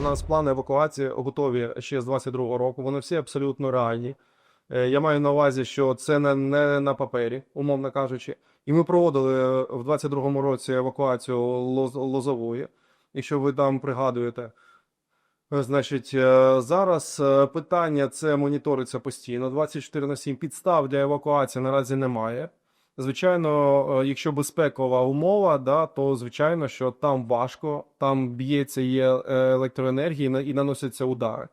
У нас плани евакуації готові ще з 22-го року. Вони всі абсолютно реальні. Е, Я маю на увазі, що це не, не на папері, умовно кажучи. І ми проводили е, в 22-му році евакуацію Лоз- Лозової, якщо ви там пригадуєте. Е, Значить, зараз питання це моніториться постійно. 24 на 7 підстав для евакуації наразі немає. Звичайно, е, якщо безпекова умова, да, то звичайно, що там важко, там б'ється є е, електроенергія і наносяться удари.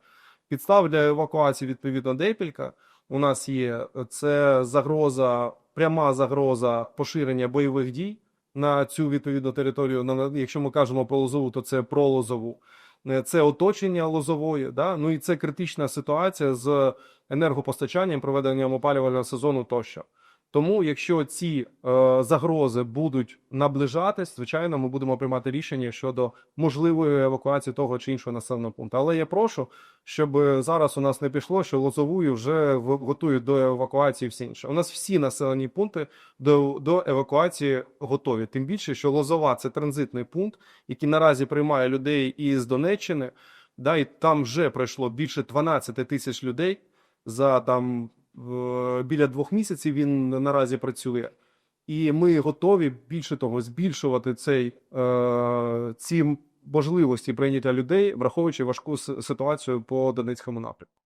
Підстав для евакуації відповідно декілька. У нас є це загроза, пряма загроза поширення бойових дій на цю відповідну територію. Якщо ми кажемо про Лозову, то це про Лозову. Е, Це оточення Лозової, да? ну і це критична ситуація з енергопостачанням, проведенням опалювального сезону тощо. Тому, якщо ці е, загрози будуть наближатись, звичайно, ми будемо приймати рішення щодо можливої евакуації того чи іншого населеного пункту. Але я прошу, щоб зараз у нас не пішло, що Лозовую вже готують до евакуації і все інше. У нас всі населені пункти до, до евакуації готові. Тим більше, що Лозова це транзитний пункт, який наразі приймає людей із Донеччини. Да, і там вже пройшло більше 12 тисяч людей за там біля двох місяців він наразі працює. І ми готові більше того збільшувати цей е, ці можливості прийняття людей, враховуючи важку ситуацію по Донецькому напрямку.